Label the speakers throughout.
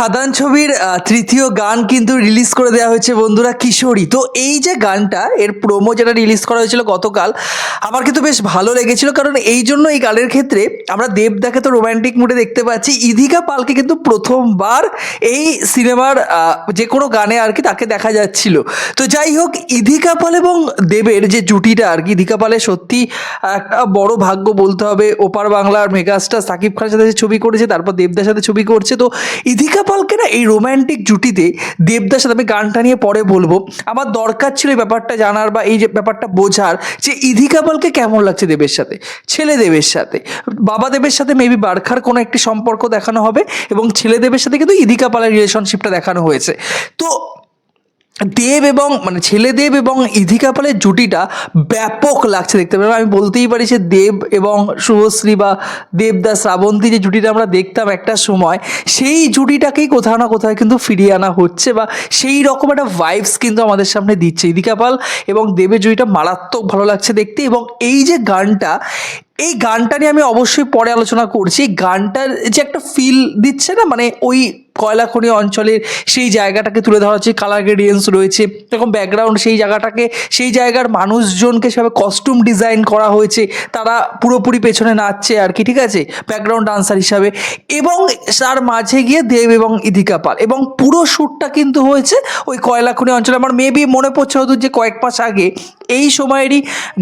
Speaker 1: খাদান ছবির তৃতীয় গান কিন্তু রিলিজ করে দেওয়া হয়েছে বন্ধুরা কিশোরী। তো এই যে গানটা, এর প্রোমো যেটা রিলিজ করা হয়েছিল গতকাল, আমার কিন্তু বেশ ভালো লেগেছিল কারণ এই জন্য এই গানের ক্ষেত্রে আমরা দেবদাকে তো রোমান্টিক মুডে দেখতে পাচ্ছি। ইধিকা পালকে কিন্তু প্রথমবার এই সিনেমার যে কোনো গানে আর কি তাকে দেখা যাচ্ছিল। তো যাই হোক, ইধিকা পাল এবং দেবের যে জুটিটা আর কি, ইধিকা পালের সত্যি একটা বড় ভাগ্য বলতে হবে। ওপার বাংলার মেগাস্টার সাকিব খানের সাথে ছবি করেছে, তারপর দেবদার সাথে ছবি করছে। তো ইধিকা পালকে না এই রোম্যান্টিক জুটিতে দেবদার সাথে আমি গানটা নিয়ে পরে বলব। আমার দরকার ছিল এই ব্যাপারটা জানার বা এই যে ব্যাপারটা বোঝার যে ইধিকা পালকে কেমন লাগছে দেবের সাথে, ছেলে দেবের সাথে। বাবা দেবের সাথে মেবি বারখার কোনো একটি সম্পর্ক দেখানো হবে এবং ছেলে দেবের সাথে কিন্তু ইধিকা পালের রিলেশনশিপটা দেখানো হয়েছে। তো দেব এবং মানে ছেলে দেব এবং ইধিকা পালের জুটিটা ব্যাপক লাগছে দেখতে পাবেন আমি বলতেই পারি যে দেব এবং শুভশ্রী বা দেবদাস শ্রাবন্তী যে জুটিটা আমরা দেখতাম একটা সময়, সেই জুটিটাকেই কোথাও না কোথাও কিন্তু ফিরিয়ে আনা হচ্ছে বা সেই রকম একটা ভাইবস কিন্তু আমাদের সামনে দিচ্ছে। ইদিকা পাল এবং দেবের জুটিটা মারাত্মক ভালো লাগছে দেখতে এবং এই যে গানটা, এই গানটা নিয়ে আমি অবশ্যই পরে আলোচনা করছি। গানটার যে একটা ফিল দিচ্ছে না মানে ওই কয়লাখনি অঞ্চলের সেই জায়গাটাকে তুলে ধরা হচ্ছে কালার গ্রেডিয়েন্স রয়েছে। এরকম ব্যাকগ্রাউন্ড সেই জায়গাটাকে, সেই জায়গার মানুষজনকে সেভাবে কস্টিউম ডিজাইন করা হয়েছে। তারা পুরোপুরি পেছনে নাচছে আর কি, ঠিক আছে? ব্যাকগ্রাউন্ড ডান্সার হিসাবে। এবং তার মাঝে গিয়ে দেব এবং ইধিকা পাল। এবং পুরো শ্যুটটা কিন্তু হয়েছে ওই কয়লাখনি অঞ্চলে। আমার মেবি মনে পড়ছে হয়তো যে কয়েক মাস আগে এই সময়েরই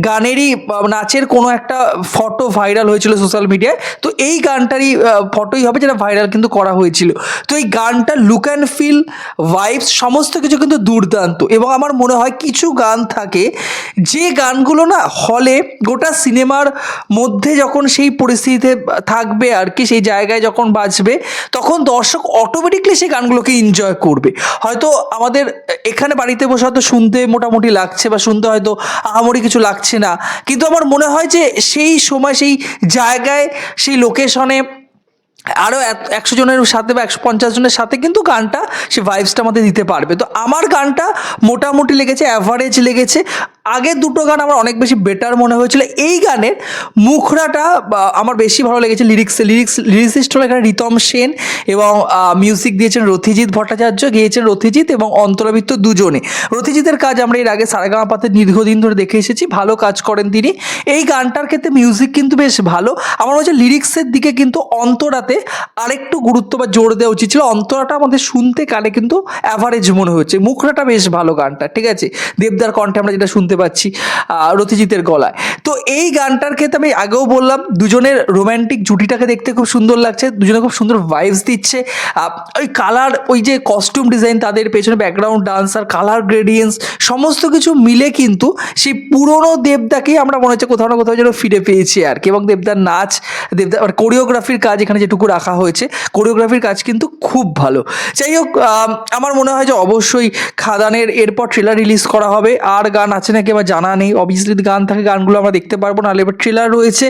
Speaker 1: গানেরই নাচের কোনো একটা ফটো ভাইরাল হয়েছিল সোশ্যাল মিডিয়ায় তো এই গানটারই ফটোই হবে যেটা ভাইরাল কিন্তু করা হয়েছিল। তো এই গানটা লুক অ্যান্ড ফিল ভাইবস সমস্ত কিছু কিন্তু দুর্দান্ত। এবং আমার মনে হয় কিছু গান থাকে, যে গানগুলো না হলে গোটা সিনেমার মধ্যে যখন সেই পরিস্থিতিতে থাকবে আর কি, সেই জায়গায় যখন বাজবে, তখন দর্শক অটোমেটিকলি সেই গানগুলোকে এনজয় করবে। হয়তো আমাদের এখানে বাড়িতে বসে হয়তো শুনতে মোটামুটি লাগছে বা শুনতে হয়তো আহামরি কিছু লাগছে না। কিন্তু আমার মনে হয় যে সেই সময়, সেই জায়গায়, সেই লোকেশনে আরও একশো জনের সাথে বা একশো পঞ্চাশ জনের সাথে কিন্তু গানটা সে ভাইবসটা আমাদের দিতে পারবে। তো আমার গানটা মোটামুটি লেগেছে অ্যাভারেজ লেগেছে। আগের দুটো গান আমার অনেক বেশি বেটার মনে হয়েছিল। এই গানের মুখরাটা আমার বেশি ভালো লেগেছে লিরিক্স লিরিক্স লিরিক্সিস্ট হলো এখানে রিতম সেন এবং মিউজিক দিয়েছেন রথিজিৎ ভট্টাচার্য, গিয়েছেন রথিজিৎ এবং অন্তরাবৃত্ত দুজনে রথিজিতের কাজ আমরা এর আগে সারেগামা পাতে দীর্ঘদিন ধরে দেখে এসেছি, ভালো কাজ করেন তিনি। এই গানটার ক্ষেত্রে মিউজিক কিন্তু বেশ ভালো। আমার মনে হচ্ছে লিরিক্সের দিকে কিন্তু অন্তরাতে আরেকটু গুরুত্ব বা জোর দেওয়া উচিত ছিল। অন্তরাটা আমাদের শুনতে কানে কিন্তু অ্যাভারেজ মনে হচ্ছে। মুখরাটা বেশ ভালো গানটা, ঠিক আছে? দেবদার কণ্ঠে আমরা যেটা শুনতে পাচ্ছি আহ, রথিজিতের গলায়। তো এই গানটার ক্ষেত্রে আমি আগেও বললাম, দুজনের রোম্যান্টিক জুটিটাকে দেখতে খুব সুন্দর লাগছে, দুজনে খুব সুন্দর ভাইবস দিচ্ছে। ওই কালার ওই যে কস্টিউম ডিজাইন তাদের পেছনে ব্যাকগ্রাউন্ড ডান্সার কালার গ্রেডিয়েন্স সমস্ত কিছু মিলে কিন্তু সেই পুরনো দেবদাকেই আমরা মনে হচ্ছে কোথাও না কোথাও যেন ফিরে পেয়েছি আর কি। এবং দেবদার নাচ দেবদার কোরিওগ্রাফির কাজ এখানে যেটুকু রাখা হয়েছে কোরিওগ্রাফির কাজ কিন্তু খুব ভালো। যাই হোক আমার মনে হয় যে অবশ্যই খাদানের এরপর ট্রেলার রিলিজ করা হবে। আর গান আছে নাকি আমার জানা নেই। অবভিয়াসলি গান থাকে, গানগুলো আমরা দেখতে পারব। নাহলে এবার ট্রেলার রয়েছে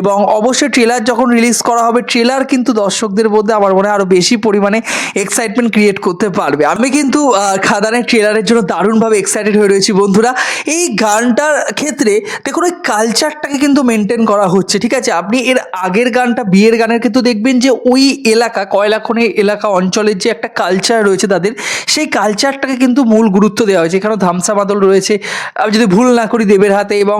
Speaker 1: এবং অবশ্যই ট্রেলার যখন রিলিজ করা হবে ট্রেলার কিন্তু দর্শকদের মধ্যে আমার মনে হয় আরও বেশি পরিমাণে এক্সাইটমেন্ট ক্রিয়েট করতে পারবে। আমি কিন্তু খাদানের ট্রেলারের জন্য দারুণভাবে এক্সাইটেড হয়ে রয়েছি বন্ধুরা। এই গানটার ক্ষেত্রে দেখুন, ওই কালচারটাকে কিন্তু মেনটেন করা হচ্ছে, ঠিক আছে? আপনি এর আগের গানটা, বিয়ের গানের কিন্তু দেখবেন যে, ওই এলাকা কয়লাখনি এলাকা অঞ্চলের যে একটা কালচার রয়েছে তাদের, সেই কালচারটাকে কিন্তু মূল গুরুত্ব দেওয়া হয়েছে। এখানেও ধামসা মাদল রয়েছে। আমি যদি ভুল না করি দেবের হাতে এবং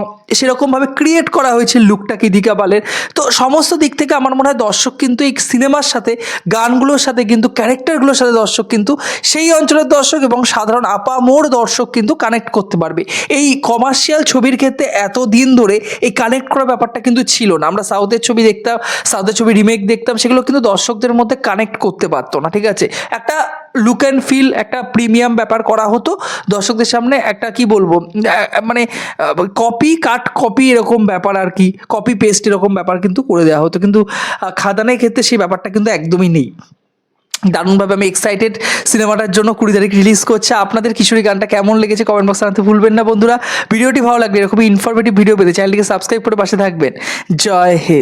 Speaker 1: সেরকমভাবে ক্রিয়েট করা হয়েছে লুকটাকে দিকা পালের তো সমস্ত দিক থেকে আমার মনে হয় দর্শক কিন্তু এই সিনেমার সাথে, গানগুলোর সাথে কিন্তু ক্যারেক্টারগুলোর সাথে দর্শক কিন্তু, সেই অঞ্চলের দর্শক এবং সাধারণ আপা আপামোর দর্শক কিন্তু কানেক্ট করতে পারবে। এই কমার্শিয়াল ছবির ক্ষেত্রে এত দিন ধরে এই কানেক্ট করার ব্যাপারটা কিন্তু ছিল না। আমরা সাউথের ছবি দেখতাম, সাউথের ছবি রিমেক দেখতাম, সেগুলো কিন্তু দর্শকদের মধ্যে কানেক্ট করতে পারতো না, ঠিক আছে? একটা লুক অ্যান্ড ফিল একটা প্রিমিয়াম ব্যাপার করা হতো। দর্শকদের সামনে একটা কি বলব? মানে কপি কাট কপি এরকম ব্যাপার আর কি। কপি পেস্ট এরকম ব্যাপার কিন্তু করে দেওয়া হতো। কিন্তু খাদানের ক্ষেত্রে সেই ব্যাপারটা কিন্তু একদমই নেই। দারুণভাবে আমি এক্সাইটেড সিনেমাটার জন্য কুড়ি তারিখ রিলিজ করছে। আপনাদের কিশোরী গানটা কেমন লেগেছে কমেন্ট বক্সে জানাতে ভুলবেন না বন্ধুরা। ভিডিওটি ভালো লাগবে এরকমই ইনফরমেটিভ ভিডিও পেতে চ্যানেলটিকে সাবস্ক্রাইব করে পাশে থাকবেন। জয় হে